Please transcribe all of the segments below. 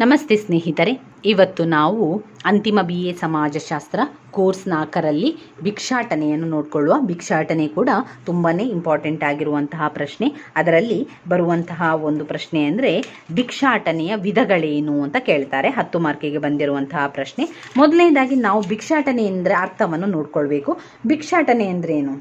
ನಮಸ್ತೆ ಸ್ನೇಹಿತರೆ, ಇವತ್ತು ನಾವು ಅಂತಿಮ ಬಿ ಎ ಸಮಾಜಶಾಸ್ತ್ರ ಕೋರ್ಸ್ ನಾಲ್ಕರಲ್ಲಿ ಭಿಕ್ಷಾಟನೆಯನ್ನು ನೋಡಿಕೊಳ್ಳುವ. ಭಿಕ್ಷಾಟನೆ ಕೂಡ ತುಂಬಾ ಇಂಪಾರ್ಟೆಂಟ್ ಆಗಿರುವಂತಹ ಪ್ರಶ್ನೆ. ಅದರಲ್ಲಿ ಬರುವಂತಹ ಒಂದು ಪ್ರಶ್ನೆ ಅಂದರೆ ಭಿಕ್ಷಾಟನೆಯ ವಿಧಗಳೇನು ಅಂತ ಕೇಳ್ತಾರೆ. ಹತ್ತು ಮಾರ್ಕಿಗೆ ಬಂದಿರುವಂತಹ ಪ್ರಶ್ನೆ. ಮೊದಲನೇದಾಗಿ ನಾವು ಭಿಕ್ಷಾಟನೆ ಎಂದರೆ ಅರ್ಥವನ್ನು ನೋಡ್ಕೊಳ್ಬೇಕು. ಭಿಕ್ಷಾಟನೆ ಅಂದ್ರೇನು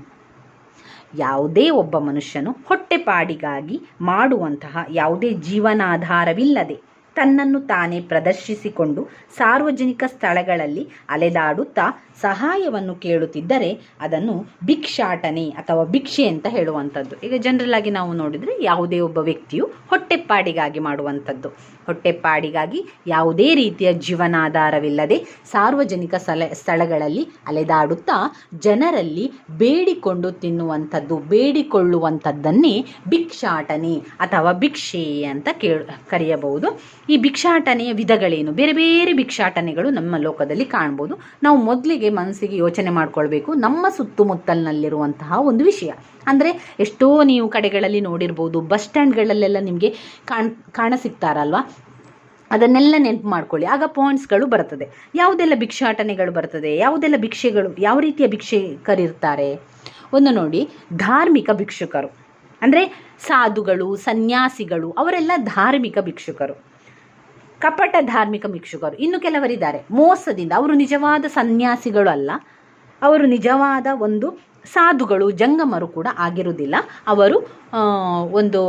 ಯಾವುದೇ ಒಬ್ಬ ಮನುಷ್ಯನು ಹೊಟ್ಟೆಪಾಡಿಗಾಗಿ ಮಾಡುವಂತಹ ಯಾವುದೇ ಜೀವನಾಧಾರವಿಲ್ಲದೆ ತನ್ನನ್ನು ತಾನೇ ಪ್ರದರ್ಶಿಸಿಕೊಂಡು ಸಾರ್ವಜನಿಕ ಸ್ಥಳಗಳಲ್ಲಿ ಅಲೆದಾಡುತ್ತಾ ಸಹಾಯವನ್ನು ಕೇಳುತ್ತಿದ್ದರೆ ಅದನ್ನು ಭಿಕ್ಷಾಟನೆ ಅಥವಾ ಭಿಕ್ಷೆ ಅಂತ ಹೇಳುವಂಥದ್ದು. ಈಗ ಜನರಲ್ ಆಗಿ ನಾವು ನೋಡಿದರೆ ಯಾವುದೇ ಒಬ್ಬ ವ್ಯಕ್ತಿಯು ಹೊಟ್ಟೆಪಾಡಿಗಾಗಿ ಮಾಡುವಂಥದ್ದು. ಹೊಟ್ಟೆಪಾಡಿಗಾಗಿ ಯಾವುದೇ ರೀತಿಯ ಜೀವನಾಧಾರವಿಲ್ಲದೆ ಸಾರ್ವಜನಿಕ ಸ್ಥಳ ಸ್ಥಳಗಳಲ್ಲಿ ಅಲೆದಾಡುತ್ತಾ ಜನರಲ್ಲಿ ಬೇಡಿಕೊಂಡು ತಿನ್ನುವಂಥದ್ದು, ಬೇಡಿಕೊಳ್ಳುವಂಥದ್ದನ್ನೇ ಭಿಕ್ಷಾಟನೆ ಅಥವಾ ಭಿಕ್ಷೆ ಅಂತ ಕೇಳ, ಕರೆಯಬಹುದು. ಈ ಭಿಕ್ಷಾಟನೆಯ ವಿಧಗಳೇನು? ಬೇರೆ ಬೇರೆ ಭಿಕ್ಷಾಟನೆಗಳು ನಮ್ಮ ಲೋಕದಲ್ಲಿ ಕಾಣ್ಬೋದು. ನಾವು ಮೊದಲಿಗೆ ಮನಸ್ಸಿಗೆ ಯೋಚನೆ ಮಾಡ್ಕೊಳ್ಬೇಕು. ನಮ್ಮ ಸುತ್ತಮುತ್ತಲಿನಲ್ಲಿರುವಂತಹ ಒಂದು ವಿಷಯ. ಅಂದರೆ ಎಷ್ಟೋ ನೀವು ಕಡೆಗಳಲ್ಲಿ ನೋಡಿರ್ಬೋದು, ಬಸ್ ಸ್ಟ್ಯಾಂಡ್ಗಳಲ್ಲೆಲ್ಲ ನಿಮಗೆ ಕಾಣ್, ಕಾಣ ಸಿಗ್ತಾರಲ್ವಾ? ಅದನ್ನೆಲ್ಲ ನೆನಪು ಮಾಡ್ಕೊಳ್ಳಿ. ಆಗ ಪಾಯಿಂಟ್ಸ್ಗಳು ಬರ್ತದೆ. ಯಾವುದೆಲ್ಲ ಭಿಕ್ಷಾಟನೆಗಳು ಬರ್ತದೆ? ಯಾವುದೆಲ್ಲ ಭಿಕ್ಷೆಗಳು, ಯಾವ ರೀತಿಯ ಭಿಕ್ಷುಕರಿರ್ತಾರೆ ಒಂದು ನೋಡಿ, ಧಾರ್ಮಿಕ ಭಿಕ್ಷುಕರು. ಅಂದರೆ ಸಾಧುಗಳು, ಸನ್ಯಾಸಿಗಳು, ಅವರೆಲ್ಲ ಧಾರ್ಮಿಕ ಭಿಕ್ಷುಕರು. ಕಪಟ ಧಾರ್ಮಿಕ ಭಿಕ್ಷುಕರು. ಇನ್ನು ಕೆಲವರಿದ್ದಾರೆ. ಮೋಸದಿಂದ. ಅವರು ನಿಜವಾದ ಸನ್ಯಾಸಿಗಳು ಅಲ್ಲ. ಅವರು ನಿಜವಾದ ಒಂದು ಸಾಧುಗಳು, ಜಂಗಮರು ಕೂಡ ಆಗಿರುವುದಿಲ್ಲ. ಅವರು ಒಂದು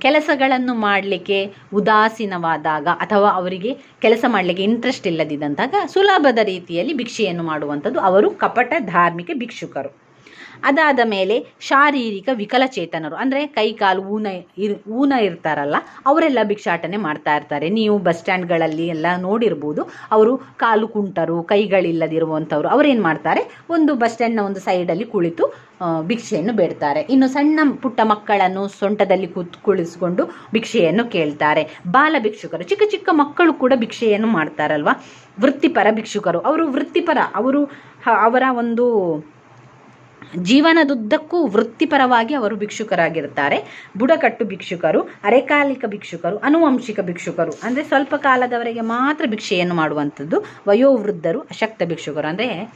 ಕೆಲಸಗಳನ್ನು ಮಾಡಲಿಕ್ಕೆ ಉದಾಸೀನವಾದಾಗ ಅಥವಾ ಅವರಿಗೆ ಕೆಲಸ ಮಾಡಲಿಕ್ಕೆ ಇಂಟ್ರೆಸ್ಟ್ ಇಲ್ಲದಿದ್ದಂತಾಗ ಸುಲಭದ ರೀತಿಯಲ್ಲಿ ಭಿಕ್ಷೆಯನ್ನು ಮಾಡುವಂಥದ್ದು ಅವರು ಕಪಟ ಧಾರ್ಮಿಕ ಭಿಕ್ಷುಕರು. ಅದಾದ ಮೇಲೆ ಶಾರೀರಿಕ ವಿಕಲಚೇತನರು, ಅಂದರೆ ಕೈ ಕಾಲು ಊನ ಇರ್, ಊನ ಇರ್ತಾರಲ್ಲ, ಅವರೆಲ್ಲ ಭಿಕ್ಷಾಟನೆ ಮಾಡ್ತಾ ಇರ್ತಾರೆ. ನೀವು ಬಸ್ ಸ್ಟ್ಯಾಂಡ್ಗಳಲ್ಲಿ ಎಲ್ಲ ನೋಡಿರ್ಬೋದು, ಅವರು ಕಾಲು ಕುಂಟರು, ಕೈಗಳಿಲ್ಲದಿರುವಂಥವ್ರು, ಅವರೇನು ಮಾಡ್ತಾರೆ? ಒಂದು ಬಸ್ ಸ್ಟ್ಯಾಂಡ್ನ ಒಂದು ಸೈಡಲ್ಲಿ ಕುಳಿತು ಭಿಕ್ಷೆಯನ್ನು ಬೇಡ್ತಾರೆ. ಇನ್ನು ಸಣ್ಣ ಪುಟ್ಟ ಮಕ್ಕಳನ್ನು ಸೊಂಟದಲ್ಲಿ ಕೂತ್ ಕುಳಿಸಿಕೊಂಡು ಭಿಕ್ಷೆಯನ್ನು ಕೇಳ್ತಾರೆ. ಬಾಲ ಭಿಕ್ಷುಕರು, ಚಿಕ್ಕ ಚಿಕ್ಕ ಮಕ್ಕಳು ಕೂಡ ಭಿಕ್ಷೆಯನ್ನು ಮಾಡ್ತಾರಲ್ವ? ವೃತ್ತಿಪರ ಭಿಕ್ಷುಕರು, ಅವರು ವೃತ್ತಿಪರ, ಅವರು ಅವರ ಒಂದು ಜೀವನದುದ್ದಕ್ಕೂ ವೃತ್ತಿಪರವಾಗಿ ಅವರು ಭಿಕ್ಷುಕರಾಗಿರ್ತಾರೆ ಬುಡಕಟ್ಟು ಭಿಕ್ಷುಕರು, ಅರೆಕಾಲಿಕ ಭಿಕ್ಷುಕರು, ಅನುವಂಶಿಕ ಭಿಕ್ಷುಕರು. ಅಂದರೆ ಸ್ವಲ್ಪ ಕಾಲದವರೆಗೆ ಮಾತ್ರ ಭಿಕ್ಷೆಯನ್ನು ಮಾಡುವಂಥದ್ದು ವಯೋವೃದ್ಧರು, ಅಶಕ್ತ ಭಿಕ್ಷುಕರು. ಅಂದರೆ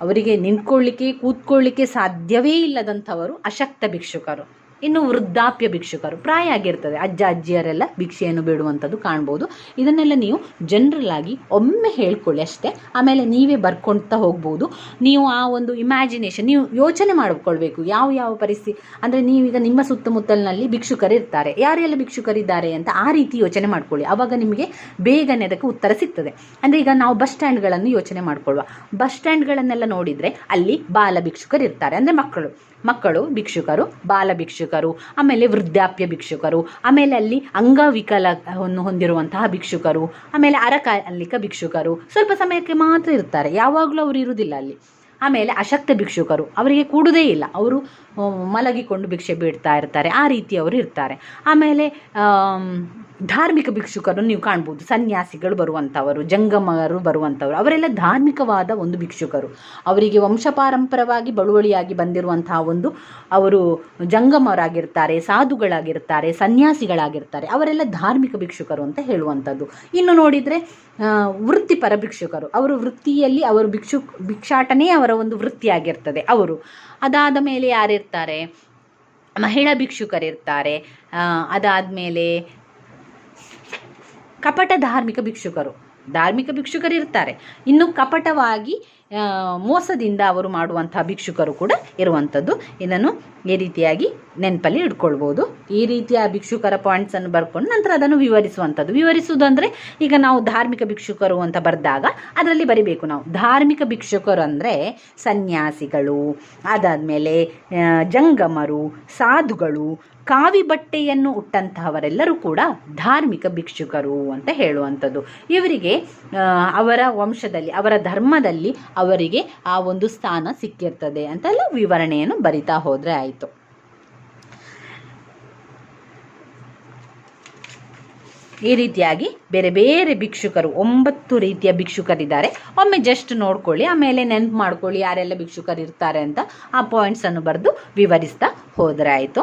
ಅವರಿಗೆ ನಿಂತ್ಕೊಳ್ಳಿಕ್ಕೆ, ಕೂತ್ಕೊಳ್ಳಿಕ್ಕೆ ಸಾಧ್ಯವೇ ಇಲ್ಲದಂಥವರು ಅಶಕ್ತ ಭಿಕ್ಷುಕರು. ಇನ್ನು ವೃದ್ಧಾಪ್ಯ ಭಿಕ್ಷುಕರು, ಪ್ರಾಯ ಆಗಿರ್ತದೆ. ಅಜ್ಜ, ಅಜ್ಜಿಯರೆಲ್ಲ ಭಿಕ್ಷೆಯನ್ನು ಬೇಡುವಂಥದ್ದು ಕಾಣ್ಬೋದು. ಇದನ್ನೆಲ್ಲ ನೀವು ಜನರಲ್ ಆಗಿ ಒಮ್ಮೆ ಹೇಳ್ಕೊಳ್ಳಿ ಅಷ್ಟೇ. ಆಮೇಲೆ ನೀವೇ ಬರ್ಕೊಳ್ತಾ ಹೋಗ್ಬೋದು. ನೀವು ಆ ಒಂದು ಇಮ್ಯಾಜಿನೇಷನ್ ನೀವು ಯೋಚನೆ ಮಾಡಿಕೊಳ್ಬೇಕು. ಯಾವ ಯಾವ ಪರಿಸ್ಥಿತಿ ಅಂದರೆ ನೀವೀಗ ನಿಮ್ಮ ಸುತ್ತಮುತ್ತಲಿನಲ್ಲಿ ಭಿಕ್ಷುಕರಿರ್ತಾರೆ. ಯಾರೆಲ್ಲ ಭಿಕ್ಷುಕರಿದ್ದಾರೆ ಅಂತ ಆ ರೀತಿ ಯೋಚನೆ ಮಾಡ್ಕೊಳ್ಳಿ. ಆವಾಗ ನಿಮಗೆ ಬೇಗನೆ ಅದಕ್ಕೆ ಉತ್ತರ ಸಿಗ್ತದೆ. ಅಂದರೆ ಈಗ ನಾವು ಬಸ್ ಸ್ಟ್ಯಾಂಡ್ಗಳನ್ನು ಯೋಚನೆ ಮಾಡ್ಕೊಳ್ಳುವ. ಬಸ್ ಸ್ಟ್ಯಾಂಡ್ಗಳನ್ನೆಲ್ಲ ನೋಡಿದರೆ ಅಲ್ಲಿ ಬಾಲ ಭಿಕ್ಷುಕರಿರ್ತಾರೆ. ಅಂದರೆ ಮಕ್ಕಳು. ಮಕ್ಕಳು ಭಿಕ್ಷುಕರು ಬಾಲ ಭಿಕ್ಷುಕರು ಆಮೇಲೆ ವೃದ್ಧಾಪ್ಯ ಭಿಕ್ಷುಕರು ಆಮೇಲೆ ಅಲ್ಲಿ ಅಂಗವಿಕಲವನ್ನು ಹೊಂದಿರುವಂತಹ ಭಿಕ್ಷುಕರು ಆಮೇಲೆ ಅರಕಾಲಿಕ ಭಿಕ್ಷುಕರು. ಸ್ವಲ್ಪ ಸಮಯಕ್ಕೆ ಮಾತ್ರ ಇರ್ತಾರೆ. ಯಾವಾಗಲೂ ಅವರು ಇರುವುದಿಲ್ಲ ಅಲ್ಲಿ. ಆಮೇಲೆ ಅಶಕ್ತ ಭಿಕ್ಷುಕರು. ಅವರಿಗೆ ಕೂಡುವುದೇ ಇಲ್ಲ. ಅವರು ಮಲಗಿಕೊಂಡು ಭಿಕ್ಷೆ ಬೀಡ್ತಾ ಇರ್ತಾರೆ. ಆ ರೀತಿಯವರು ಇರ್ತಾರೆ. ಆಮೇಲೆ ಆಮ್, ಧಾರ್ಮಿಕ ಭಿಕ್ಷುಕರು ನೀವು ಕಾಣ್ಬೋದು. ಸನ್ಯಾಸಿಗಳು ಬರುವಂಥವರು, ಜಂಗಮರು ಬರುವಂಥವರು, ಅವರೆಲ್ಲ ಧಾರ್ಮಿಕವಾದ ಒಂದು ಭಿಕ್ಷುಕರು. ಅವರಿಗೆ ವಂಶಪಾರಂಪರವಾಗಿ ಬಳುವಳಿಯಾಗಿ ಬಂದಿರುವಂತಹ ಒಂದು ಅವರು ಜಂಗಮರಾಗಿರ್ತಾರೆ, ಸಾಧುಗಳಾಗಿರ್ತಾರೆ, ಸನ್ಯಾಸಿಗಳಾಗಿರ್ತಾರೆ. ಅವರೆಲ್ಲ ಧಾರ್ಮಿಕ ಭಿಕ್ಷುಕರು ಅಂತ ಹೇಳುವಂಥದ್ದು. ಇನ್ನು ನೋಡಿದರೆ ವೃತ್ತಿಪರ ಭಿಕ್ಷುಕರು. ಅವರು ವೃತ್ತಿಯಲ್ಲಿ ಅವರು ಭಿಕ್ಷು, ಭಿಕ್ಷಾಟನೆ ಅವರ ಒಂದು ವೃತ್ತಿಯಾಗಿರ್ತದೆ. ಅವರು ಅದಾದ ಮೇಲೆ ಯಾರಿರ್ತಾರೆ? ಮಹಿಳಾ ಭಿಕ್ಷುಕರಿರ್ತಾರೆ. ಅದಾದಮೇಲೆ ಕಪಟ ಧಾರ್ಮಿಕ ಭಿಕ್ಷುಕರು. ಧಾರ್ಮಿಕ ಭಿಕ್ಷುಕರು ಇರ್ತಾರೆ. ಇನ್ನು ಕಪಟವಾಗಿ ಮೋಸದಿಂದ ಅವರು ಮಾಡುವಂತಹ ಭಿಕ್ಷುಕರು ಕೂಡ ಇರುವಂಥದ್ದು. ಇದನ್ನು ಈ ರೀತಿಯಾಗಿ ನೆನಪಲ್ಲಿ ಇಟ್ಕೊಳ್ಬೋದು ಈ ರೀತಿಯ ಭಿಕ್ಷುಕರ ಪಾಯಿಂಟ್ಸನ್ನು ಬರ್ಕೊಂಡು ನಂತರ ಅದನ್ನು ವಿವರಿಸುವಂಥದ್ದು. ವಿವರಿಸುವುದು ಅಂದರೆ ಈಗ ನಾವು ಧಾರ್ಮಿಕ ಭಿಕ್ಷುಕರು ಅಂತ ಬರೆದಾಗ ಅದರಲ್ಲಿ ಬರಿಬೇಕು ನಾವು. ಧಾರ್ಮಿಕ ಭಿಕ್ಷುಕರು ಅಂದರೆ ಸನ್ಯಾಸಿಗಳು, ಅದಾದಮೇಲೆ ಜಂಗಮರು, ಸಾಧುಗಳು ಕಾವಿ ಬಟ್ಟೆಯನ್ನು ಉಟ್ಟಂತಹವರೆಲ್ಲರೂ ಕೂಡ ಧಾರ್ಮಿಕ ಭಿಕ್ಷುಕರು ಅಂತ ಹೇಳುವಂಥದ್ದು. ಇವರಿಗೆ ಅವರ ವಂಶದಲ್ಲಿ, ಅವರ ಧರ್ಮದಲ್ಲಿ ಅವರಿಗೆ ಆ ಒಂದು ಸ್ಥಾನ ಸಿಕ್ಕಿರ್ತದೆ ಅಂತೆಲ್ಲ ವಿವರಣೆಯನ್ನು ಬರಿತಾ ಹೋದರೆ ಆಯಿತು. ಈ ರೀತಿಯಾಗಿ ಬೇರೆ ಬೇರೆ ಭಿಕ್ಷುಕರು, ಒಂಬತ್ತು ರೀತಿಯ ಭಿಕ್ಷುಕರಿದ್ದಾರೆ. ಒಮ್ಮೆ ಜಸ್ಟ್ ನೋಡ್ಕೊಳ್ಳಿ, ಆಮೇಲೆ ನೆನಪು ಮಾಡ್ಕೊಳ್ಳಿ ಯಾರೆಲ್ಲ ಭಿಕ್ಷುಕರು ಇರ್ತಾರೆ ಅಂತ ಆ ಪಾಯಿಂಟ್ಸನ್ನು ಬರೆದು ವಿವರಿಸ್ತಾ ಹೋದರೆ ಆಯಿತು.